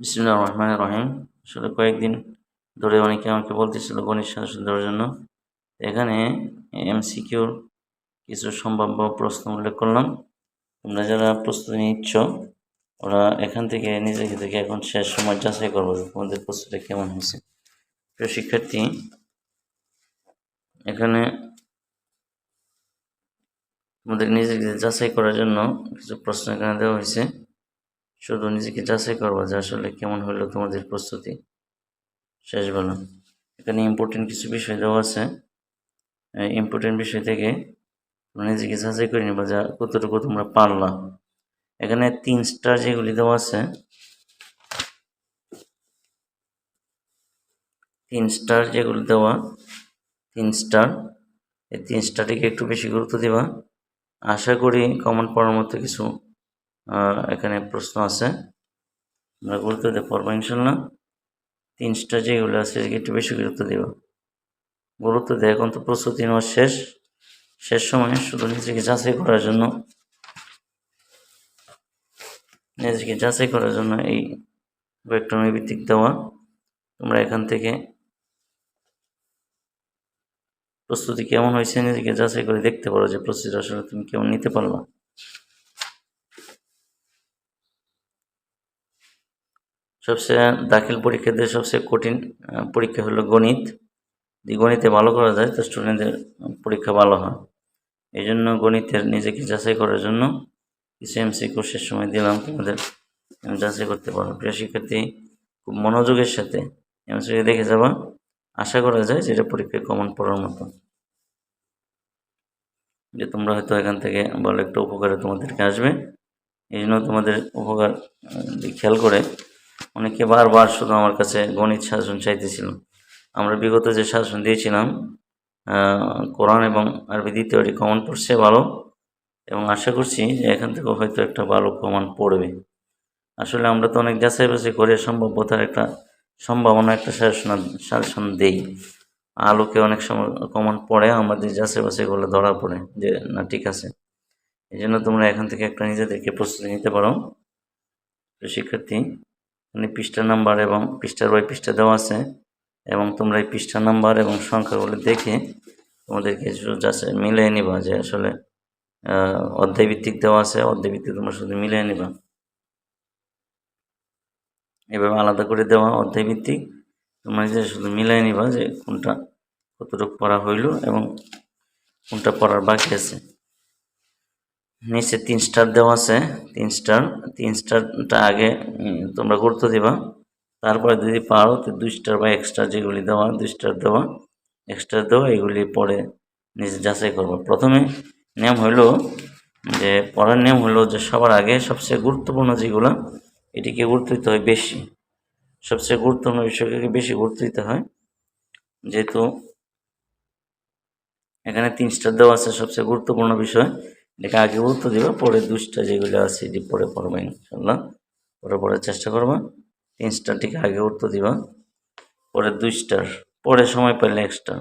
বিসমুল্লাহ রহমান রহিম। আসলে কয়েকদিন ধরে অনেকে আমাকে বলতেছিল গণিত সাজেশন দেওয়ার জন্য। এখানে এমসিকিউর কিছু সম্ভাব্য প্রশ্ন উল্লেখ করলাম। তোমরা যারা প্রস্তুতি নিচ্ছ, ওরা এখান থেকে নিজেকে থেকে এখন শেষ সময় যাচাই করব তোমাদের প্রস্তুতি কেমন হয়েছে। প্রিয় শিক্ষার্থী, এখানে তোমাদের নিজেকে যাচাই করার জন্য কিছু প্রশ্ন এখানে দেওয়া হয়েছে। শুধু নিজেকে যাচাই করবা যে আসলে কেমন হলো তোমাদের প্রস্তুতি। শেষ বেলা। এখানে ইম্পর্টেন্ট কিছু বিষয় দেওয়া আছে। ইম্পর্টেন্ট বিষয় থেকে নিজেকে যাচাই করে নিবা যা কতটুকু তোমরা পারলা। এখানে তিন স্টার যেগুলি দেওয়া আছে তিন স্টার যেগুলি দেওয়া তিন স্টার এই তিন স্টারটিকে একটু বেশি গুরুত্ব দিবা। আশা করি কমন পড়ার মতো কিছু এখানে প্রশ্ন আছে। আমরা গুরুত্ব দিতে পারব ইনশাল্লাহ তিন স্টার যেগুলো আছে একটু বেশি গুরুত্ব দিব। গুরুত্ব দেয় এখন তো প্রস্তুতি নেওয়া শেষ। শেষ সময় শুধু নিজেকে যাচাই করার জন্য, নিজেকে যাচাই করার জন্য এই ভেক্টর ভিত্তিক দেওয়া। তোমরা এখান থেকে প্রস্তুতি কেমন হয়েছে, নিজেকে যাচাই করে দেখতে পারো যে প্রস্তুতি আসলে তুমি কেমন নিতে পারলা। সবচেয়ে দাখিল পরীক্ষাতে সবচেয়ে কঠিন পরীক্ষা হলো গণিত। যদি গণিতে ভালো করা যায়, তো স্টুডেন্টদের পরীক্ষা ভালো হয়। এই জন্য গণিতের নিজেকে যাচাই করার জন্য কিছু এমসি কোর্সের সময় দিলাম তোমাদের। যাচাই করতে পারো প্রিয় শিক্ষার্থী, খুব মনোযোগের সাথে এমসিকে দেখে যাবা। আশা করা যায় যেটা পরীক্ষায় কমন পড়ার মতো। যে তোমরা হয়তো এখান থেকে ভালো একটা উপকারে তোমাদেরকে আসবে। এই জন্য তোমাদের উপকার খেয়াল করে অনেকে বারবার শুধু আমার কাছে গণিত শাসন চাইতেছিল আমরা বিগত যে শাসন দিয়েছিলাম কোরআন এবং আরবি দ্বিতীয়টি কমন পড়ছে ভালো এবং আশা করছি যে এখান থেকে হয়তো একটা ভালো কমন পড়বে। আসলে আমরা তো অনেক যাচাই বাছাই করে সম্ভাব্যতার একটা সম্ভাবনা, একটা শাসন শাসন দেই। আলোকে অনেক সময় কমন পড়ে, আমাদের যাচাই বাছাইগুলো ধরা পড়ে যে, না, ঠিক আছে। এই জন্য তোমরা এখান থেকে একটা নিজেদেরকে প্রস্তুতি নিতে পারো। শিক্ষার্থী মানে পৃষ্ঠা নাম্বার এবং পৃষ্ঠার বাই, পৃষ্ঠা দেওয়া আছে। এবং তোমরা এই পৃষ্ঠা নাম্বার এবং সংখ্যাগুলো দেখে তোমাদেরকে যাচ্ছে মিলিয়ে নিবা যে আসলে অধ্যায় ভিত্তিক দেওয়া আছে অধ্যায় ভিত্তিক তোমরা শুধু মিলিয়ে নিবা। এভাবে আলাদা করে দেওয়া অধ্যায় ভিত্তিক তোমরা যে শুধু মিলিয়ে নিবা যে কোনটা কতটুকু পড়া হইল এবং কোনটা পড়ার বাকি আছে। নিচে তিন স্টার দেওয়া আছে, তিন স্টার, তিন স্টারটা আগে তোমরা গুরুত্ব দিবা। তারপরে যদি পারো, তো দুই স্টার বা এক্সট্রা যেগুলি দেওয়া, দুই স্টার দেওয়া এক্সট্রা দেওয়া, এগুলি পরে নিজে যাচাই করব। প্রথমে নিয়ম হইল যে পড়ার নিয়ম হলো যে, সবার আগে সবচেয়ে গুরুত্বপূর্ণ যেগুলো, এটিকে গুরুত্ব দিতে হয় বেশি। সবচেয়ে গুরুত্বপূর্ণ বিষয়কে বেশি গুরুত্ব দিতে হয়। যেহেতু এখানে তিন স্টার দেওয়া আছে, সবচেয়ে গুরুত্বপূর্ণ বিষয় এটাকে আগে গুরুত্ব দেবে, পরে দুষ্টা যেগুলো আছে এটি পরে পড়বে ইনশাল্লাহ পরে পড়ার চেষ্টা করবা। তিন স্টারটিকে আগে গুরুত্ব দিবা। পরে দুই পরে সময় পেলে এক্সট্রা